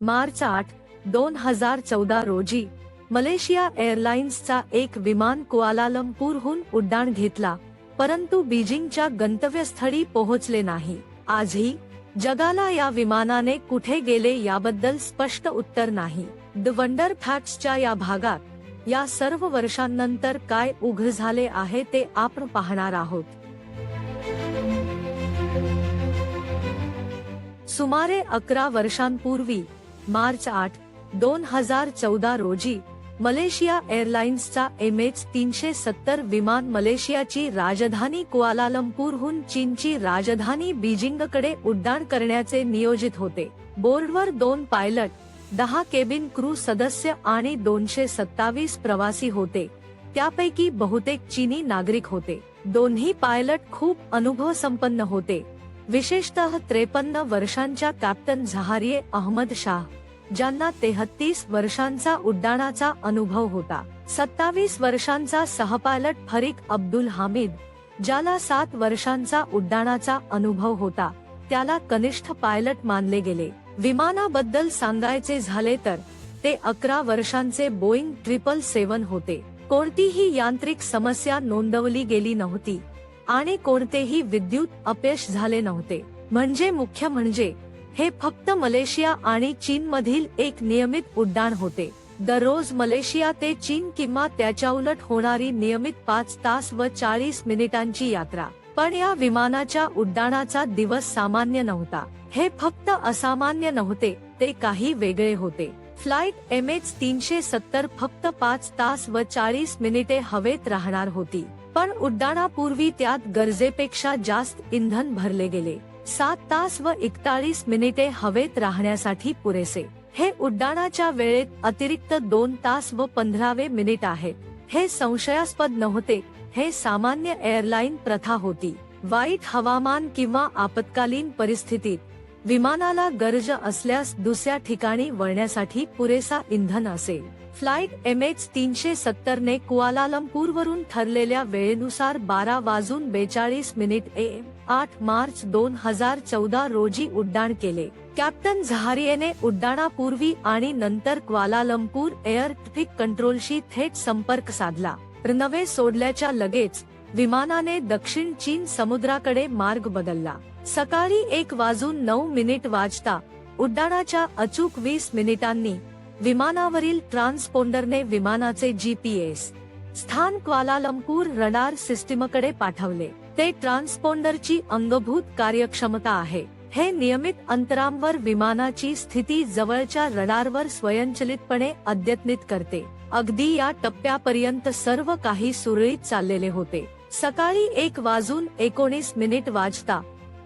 मार्च आठ दोन हजार चौदा रोजी मलेशिया एअरलाइन्सचा एक विमान कुआलालंपूरहून उड्डाण घेतला परंतु बीजिंगच्या गंतव्यस्थळी पोहोचले नाही. आजही जगाला या विमानाने कुठे गेले याबद्दल स्पष्ट उत्तर नाही. द वंडर फॅक्ट्सच्या या भागात या सर्व वर्षांनंतर काय उघ झाले आहे ते आपण पाहणार आहोत. सुमारे अकरा वर्षांपूर्वी मार्च आठ दोन हजार चौदा रोजी मलेशिया एअरलाइन्सचा एम एच तीनशे सत्तर विमान मलेशियाची राजधानी कुआलालंपूरहून चीनची राजधानी बीजिंगकडे उड्डाण करण्याचे नियोजित होते. बोर्डवर दोन पायलट दहा केबिन क्रू सदस्य आणि दोनशे सत्तावीस प्रवासी होते. त्यापैकी बहुतेक चीनी नागरिक होते. दोन्ही पायलट खूप अनुभव संपन्न होते. विशेषतः त्रेपन्न वर्षांच्या कॅप्टन झहारिये अहमद शाह. ज्यांना तेहत्तीस वर्षांचा उड्डाणाचा अनुभव होता. सत्तावीस वर्षांचा सहपायलट फरीक अब्दुल हामिद ज्याला सात वर्षांचा उड्डाणाचा अनुभव होता त्याला कनिष्ठ पायलट मानले गेले. विमानाबद्दल सांगायचे झाले तर ते अकरा वर्षांचे बोईंग ट्रिपल सेवन होते. कोणतीही यांत्रिक समस्या नोंदवली गेली नव्हती आणि कोणतेही विद्युत अपयश झाले नव्हते. म्हणजे मुख्य म्हणजे हे फक्त मलेशिया आणि चीन मधील एक नियमित उड्डाण होते. दररोज मलेशिया ते चीन किंवा त्याच्या उलट होणारी नियमित पाच तास व चाळीस मिनिटांची यात्रा. पण या विमानाच्या उड्डाणाचा दिवस सामान्य नव्हता. हे फक्त असामान्य नव्हते ते काही वेगळे होते. फ्लाइट एम एच तीनशे सत्तर फक्त पाच तास व चाळीस मिनिटे हवेत राहणार होती. पण उड्डाणापूर्वी त्यात गरजेपेक्षा जास्त इंधन भरले गेले. सात तास व एकताळीस मिनिटे हवेत राहण्यासाठी पुरेसे. हे उड्डाणाच्या वेळेत अतिरिक्त दोन तास व पंधरावे मिनिट आहे. हे संशयास्पद नव्हते हे सामान्य एअरलाइन प्रथा होती. वाईट हवामान किंवा आपत्कालीन परिस्थितीत विमानाला गरज असल्यास दुसऱ्या ठिकाणी वळण्यासाठी पुरेसा इंधन असेल. फ्लाइट एम एच तीनशे सत्तर ने कुआलालंपूर वरून ठरलेल्या वेळेनुसार बारा वाजून बेचाळीस मिनिट ए. आठ मार्च दोन हजार चौदा रोजी उड्डाण केले. कॅप्टन झहारियेने उड्डाणापूर्वी आणि नंतर क्वालालंपूर एअर ट्रॅफिक कंट्रोलशी थेट संपर्क साधला. नवे सोडल्याच्या लगेच विमानाने दक्षिण चीन समुद्राकडे मार्ग बदलला. सकाळी एक वाजून नऊ मिनिट वाजता उड्डाणाच्या अचूक वीस मिनिटांनी विमानावरील ट्रान्सपोंडरने विमानाचे जीपीएस स्थान क्वालालंपूर रडार सिस्टीमकडे पाठवले. ते ट्रान्सपोंडरची अंगभूत कार्यक्षमता आहे. हे नियमित अंतरांवर विमानाची स्थिती जवळच्या रडारवर स्वयंचलितपणे अद्यतनित करते. अगदी या टप्प्यापर्यंत सर्व काही सुरळीत चाललेले होते. सकाळी एक वाजून एकोणीस मिनिट वाजता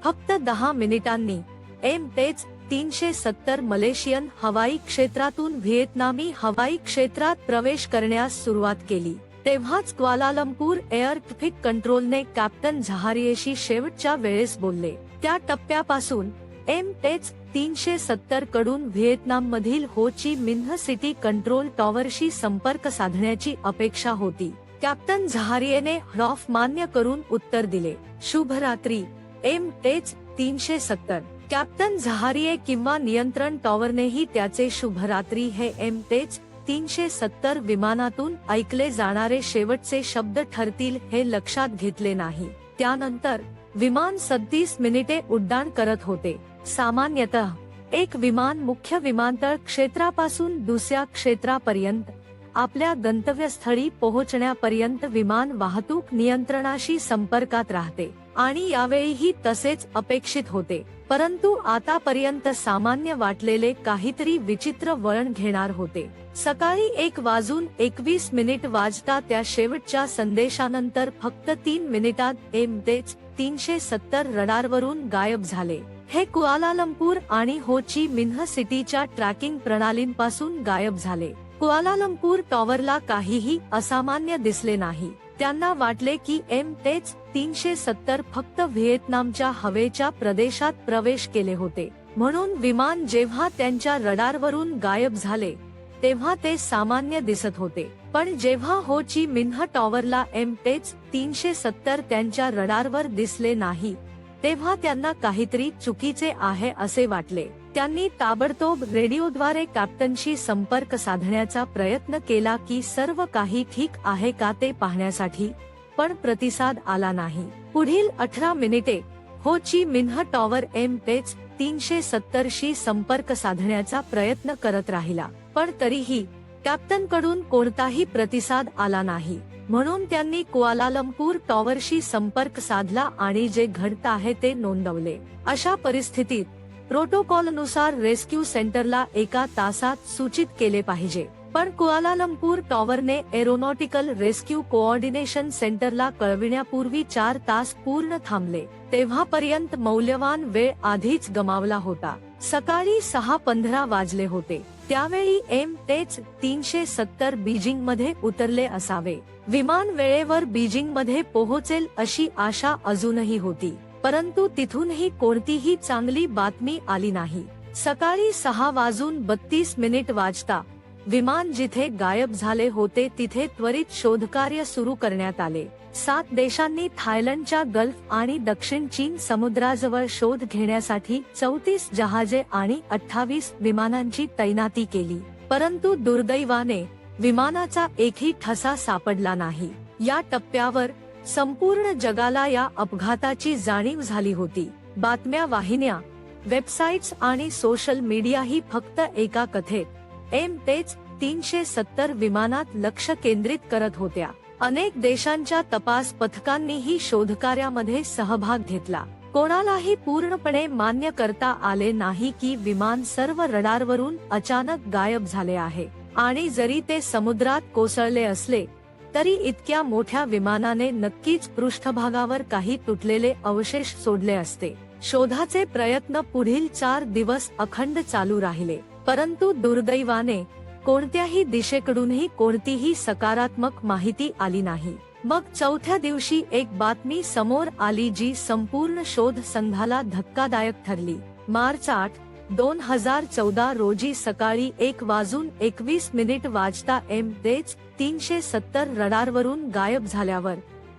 फक्त दहा मिनिटांनी एम तेच तीनशे सत्तर मलेशियन हवाई क्षेत्रातून व्हिएतनामी हवाई क्षेत्रात प्रवेश करण्यास सुरुवात केली. तेव्हाच क्वालालंपूर एअर ट्रॅफिक कंट्रोलने कॅप्टन झहारियेशी शेवटच्या वेळेस बोलले. त्या टप्प्यापासून एम तेच तीनशे सत्तरकडून व्हिएतनाम मधील हो ची मिन्ह सिटी कंट्रोल टॉवरशी संपर्क साधण्याची अपेक्षा होती. कॅप्टन झहारियेने हॉफ मान्य करून उत्तर दिले. शुभरात्री एम तेच तीनशे सत्तर. कॅप्टन झहारिये किंवा नियंत्रण टॉवरनेही त्याचे शुभरात्री हे एम तेच तीनशे सत्तर विमानातून ऐकले जाणारे शेवटचे शब्द ठरतील हे लक्षात घेतले नाही. त्यानंतर विमान सत्तीस मिनिटे उड्डाण करत होते. सामान्यतः एक विमान मुख्य विमानतळ क्षेत्रापासून दुसऱ्या क्षेत्रापर्यंत आपल्या गंतव्यस्थळी पोहोचण्यापर्यंत विमान वाहतूक नियंत्रणाशी संपर्कात राहते. आणि यावेळीही तसेच अपेक्षित होते. परंतु आतापर्यंत सामान्य वाटलेले काहीतरी विचित्र वळण घेणार होते. सकाळी एक वाजून एकवीस मिनिट वाजता त्या शेवटच्या संदेशानंतर फक्त तीन मिनिटात एम तेच तीनशे सत्तर रडारवरून गायब झाले. हे कुआलालंपूर आणि हो ची मिन्ह सिटीच्या ट्रॅकिंग प्रणालींपासून गायब झाले. कुआलालंपूर टॉवरला काहीही असामान्य दिसले नाही. त्यांना वाटले की एम एच तीनशे सत्तर फक्त व्हिएतनामच्या हवेच्या प्रदेशात प्रवेश केले होते. म्हणून विमान जेव्हा त्यांच्या रडारवरून गायब झाले तेव्हा ते सामान्य दिसत होते. पण जेव्हा हो ची मिन्ह टॉवरला एम एच तीनशे सत्तर त्यांच्या रडारवर दिसले नाही तेव्हा त्यांना काहीतरी चुकीचे आहे असे वाटले. त्यांनी ताबडतोब रेडिओद्वारे कॅप्टनशी संपर्क साधण्याचा प्रयत्न केला की सर्व काही ठीक आहे का ते पाहण्यासाठी पण प्रतिसाद आला नाही. पुढील अठरा मिनिटे हो ची मिन्ह टॉवर एम पेच तीनशे सत्तर शी संपर्क साधण्याचा प्रयत्न करत राहिला. पण तरीही कॅप्टनकडून कोणताही प्रतिसाद आला नाही. म्हणून त्यांनी कुआलालंपूर टॉवरशी संपर्क साधला आणि जे घडत आहे ते नोंदवले. अशा परिस्थितीत प्रोटोकॉलनुसार रेस्क्यू सेंटरला एका तासात सूचित केले पाहिजे. पण कुआलालंपूर टॉवरने एरोनॉटिकल रेस्क्यू कोऑर्डिनेशन सेंटरला कळविण्यापूर्वी चार तास पूर्ण थांबले. तेव्हापर्यंत मौल्यवान वेळ आधीच गमावला होता. सकाळी सहा पंधरा वाजले होते. त्यावेळी एम तेच तीनशे सत्तर बीजिंगमध्ये उतरले असावे. विमान वेळेवर बीजिंगमध्ये पोहोचेल अशी आशा अजूनही होती. परंतु तिथूनही कोणतीही चांगली बातमी आली नाही. सकाळी सहा वाजून बत्तीस मिनिट वाजता विमान जिथे गायब झाले होते तिथे त्वरित शोधकार्य सुरू करण्यात आले. सात देशांनी थायलंडच्या गल्फ आणि दक्षिण चीन समुद्राजवळ शोध घेण्यासाठी चौतीस जहाजे आणि अठ्ठावीस विमानांची तैनाती केली. परंतु दुर्दैवाने विमानाचा एकही ठसा सापडला नाही. या टप्प्यावर संपूर्ण जगाला या अपघाताची जाणीव झाली होती. बातम्या वाहिन्या वेबसाईट्स आणि सोशल मीडिया ही फक्त एका कथेत. एम तेच तीनशे सत्तर विमानात लक्ष केंद्रित करत होत्या. अनेक देशांच्या तपास पथकांनीही शोधकार्यामध्ये सहभाग घेतला. कोणालाही पूर्णपणे मान्य करता आले नाही की विमान सर्व रडारवरून अचानक गायब झाले आहे. आणि जरी ते समुद्रात कोसळले असले तरी इतक्या मोठ्या विमानाने नक्कीच पृष्ठभागावर काही तुटलेले अवशेष सोडले असते. शोधाचे प्रयत्न पुढील चार दिवस अखंड चालू राहिले. परंतु दुर्दैवाने कोणत्याही दिशेकडूनही कोणतीही सकारात्मक माहिती आली नाही. मग चौथ्या दिवशी एक बातमी समोर आली जी संपूर्ण शोध संघाला धक्कादायक ठरली. मार्च आठ दोन हजार चौदा रोजी सकाळी एक वाजून एकवीस मिनिट वाजता एम तेच तीनशे सत्तर रडारवरून गायब झाल्यावर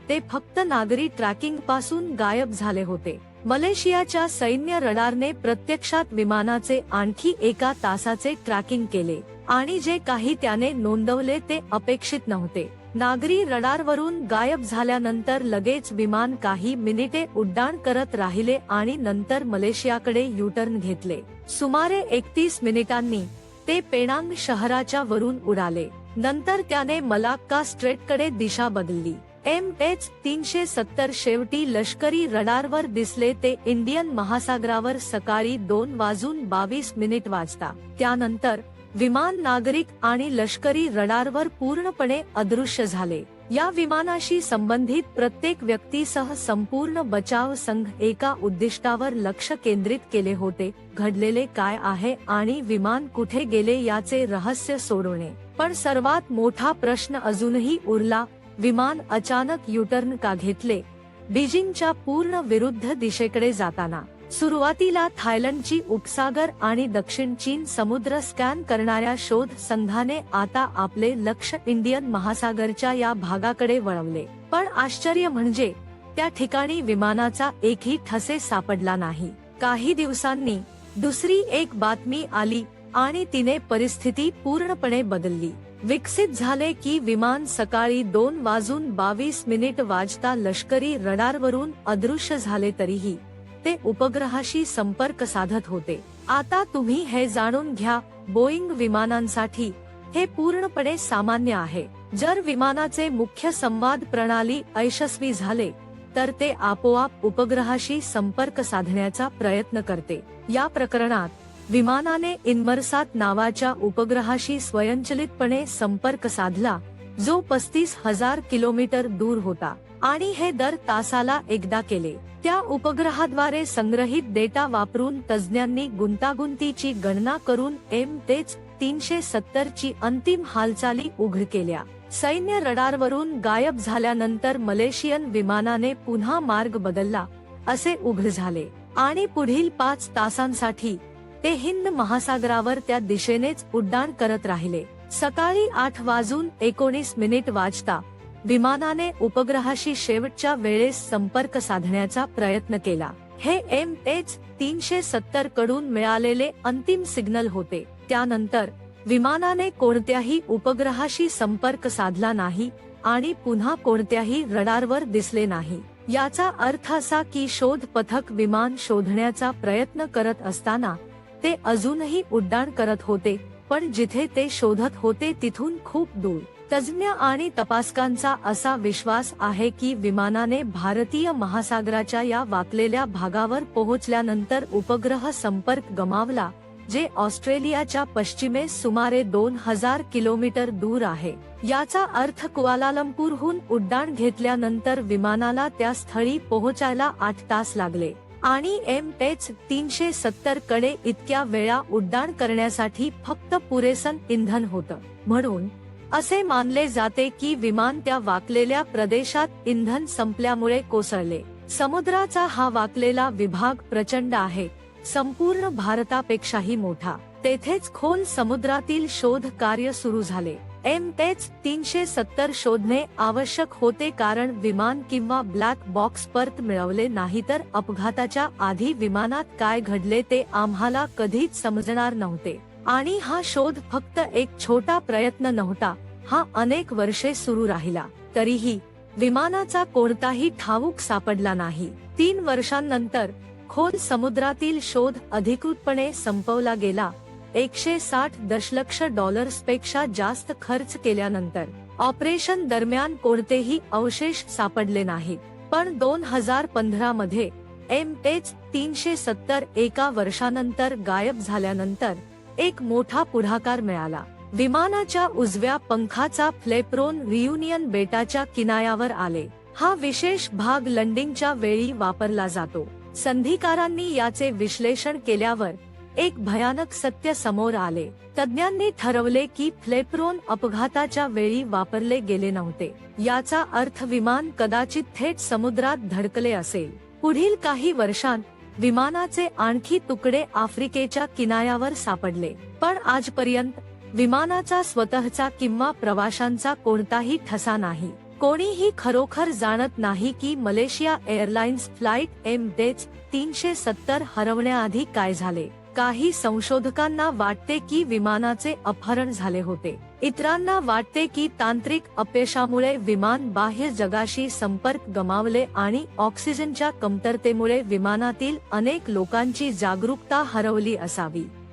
ते फक्त नागरी ट्रॅकिंगपासून गायब झाले होते. मलेशियाच्या सैन्य रडारने प्रत्यक्षात विमानाचे आणखी एका तासाचे ट्रॅकिंग केले आणि जे काही त्याने नोंदवले ते अपेक्षित नव्हते. नागरी रडारवरून गायब झाल्यानंतर लगेच विमान काही मिनिटे उड्डाण करत राहिले आणि नंतर मलेशियाकडे युटर्न घेतले. सुमारे एकतीस मिनिटांनी ते पेणांग शहराच्या वरून उडाले. नंतर त्याने मलाक्का स्ट्रेटकडे दिशा बदलली. एम एच तीनशे सत्तर शेवटी लष्करी रडारवर दिसले ते इंडियन महासागरावर सकाळी दोन वाजून बावीस मिनिट वाजता. त्यानंतर विमान नागरिक आणि लष्करी रडारवर पूर्णपणे अदृश्य झाले. या विमानाशी संबंधित प्रत्येक व्यक्तीसह संपूर्ण बचाव संघ एका उद्दिष्टावर लक्ष केंद्रित केले होते घडलेले काय आहे आणि विमान कुठे गेले याचे रहस्य सोडवणे. पण सर्वात मोठा प्रश्न अजूनही उरला विमान अचानक युटर्न का घेतले? बीजिंगच्या पूर्ण विरुद्ध दिशेकडे जाताना. सुरुवातीला थायलंडची उपसागर आणि दक्षिण चीन समुद्र स्कॅन करणाऱ्या शोध संघाने आता आपले लक्ष इंडियन महासागरच्या या भागाकडे वळवले. पण आश्चर्य म्हणजे त्या ठिकाणी विमानाचा एकही ठसे सापडला नाही. काही दिवसांनी दुसरी एक बातमी आली आणि तिने परिस्थिती पूर्णपणे बदलली. विकसित झाले की विमान सकाळी दोन वाजून बावीस मिनिट वाजता लष्करी रडारवरून अदृश्य झाले तरीही ते उपग्रहाशी संपर्क साधत होते. आता तुम्ही हे जाणून घ्या बोईंग विमानांसाठी हे पूर्णपणे सामान्य आहे. जर विमानाचे मुख्य संवाद प्रणाली अयशस्वी झाले तर ते आपोआप उपग्रहाशी संपर्क साधण्याचा प्रयत्न करते. या प्रकरणात विमानाने इन्मरसात नावाच्या उपग्रहाशी स्वयंचलितपणे संपर्क साधला जो पस्तीस हजार किलोमीटर दूर होता. आणि हे दर तासाला एकदा केले. त्या उपग्रहाद्वारे संग्रहित डेटा वापरून तज्ज्ञांनी गुंतागुंतीची गणना करून एम तेच तीनशे सत्तर ची अंतिम हालचाली उघड केल्या. सैन्य रडारवरून गायब झाल्यानंतर मलेशियन विमानाने पुन्हा मार्ग बदलला असे उघड झाले. आणि पुढील पाच तासांसाठी ते हिंद महासागरावर त्या दिशेनेच उड्डाण करत राहिले. सकाळी आठ वाजून एकोणीस मिनिट वाजता विमानाने उपग्रहाशी शेवटच्या वेळेस संपर्क साधण्याचा प्रयत्न केला. हे एम एच तीनशे सत्तरकडून मिळालेले अंतिम सिग्नल होते. त्यानंतर विमानाने कोणत्याही उपग्रहाशी संपर्क साधला नाही आणि पुन्हा कोणत्याही रडारवर दिसले नाही. याचा अर्थ असा की शोध पथक विमान शोधण्याचा प्रयत्न करत असताना ते अजूनही उड्डाण करत होते पण जिथे ते शोधत होते तिथून खूप दूर. तज्ज्ञ आणि तपासकांचा असा विश्वास आहे की विमानाने भारतीय महासागराच्या या वाकलेल्या भागावर पोहोचल्यानंतर उपग्रह संपर्क गमावला जे ऑस्ट्रेलियाच्या पश्चिमेस सुमारे दोन हजार किलोमीटर दूर आहे. याचा अर्थ कुआलालंपूरहून उड्डाण घेतल्यानंतर विमानाला त्या स्थळी पोहोचायला आठ तास लागले आणि एम एच तीनशे सत्तरकडे इतक्या वेळा उड्डाण करण्यासाठी फक्त पुरेसन इंधन होतं. म्हणून असे मानले जाते की विमान त्या वाकलेल्या प्रदेशात इंधन संपल्यामुळे कोसळले. समुद्राचा हा वाकलेला विभाग प्रचंड आहे. संपूर्ण भारतापेक्षाही मोठा. तेथेच खोल समुद्रातील शोध कार्य सुरू झाले. एम एच तीनशे सत्तर शोधणे आवश्यक होते कारण विमान किंवा ब्लॅक बॉक्स परत मिळवले नाही तर अपघाताच्या आधी विमानात काय घडले ते आम्हाला कधीच समजणार नव्हते. आणि हा शोध फक्त एक छोटा प्रयत्न नव्हता हा अनेक वर्षे सुरू राहिला. तरीही विमानाचा कोणताही ठाऊक सापडला नाही. तीन वर्षांनंतर खोल समुद्रातील शोध अधिकृतपणे संपवला गेला. एकशे साठ दशलक्ष डॉलर्सपेक्षा जास्त खर्च केल्यानंतर ऑपरेशन दरम्यान कोणतेही अवशेष सापडले नाहीत. पण दोन हजार पंधरा मध्ये एम एच तीनशे सत्तर एका वर्षानंतर गायब झाल्यानंतर एक मोठा पुढाकार मिळाला. विमानाच्या उजव्या पंखाचा फ्लेप्रोन रियुनियन बेटाच्या किनाऱ्यावर आले. हा विशेष भाग लंडिंगच्या वेळी वापरला जातो. संधिकारांनी याचे विश्लेषण केल्यावर एक भयानक सत्य समोर आले. तज्ञांनी ठरवले की फ्लेप्रोन अपघाताच्या वेळी वापरले गेले नव्हते. याचा अर्थ विमान कदाचित थेट समुद्रात धडकले असेल. पुढील काही वर्षांत विमानाचे आणखी तुकडे आफ्रिकेच्या किनाऱ्यावर सापडले. पण आजपर्यंत विमानाचा स्वतःचा किंवा प्रवाशांचा कोणताही ठसा नाही. कोणीही खरोखर जाणत नाही की Malaysia Airlines flight M H तीनशे सत्तर हरवण्याआधी काय झाले. काही संशोधकांना वाटते की विमानाचे अपहरण झाले होते. इतरांना वाटते की तांत्रिक अपयशामुळे विमान बाह्य जगाशी संपर्क गमावले आणि ऑक्सिजनच्या कमतरतेमुळे विमानातील अनेक लोकांची जागरूकता हरवली असावी.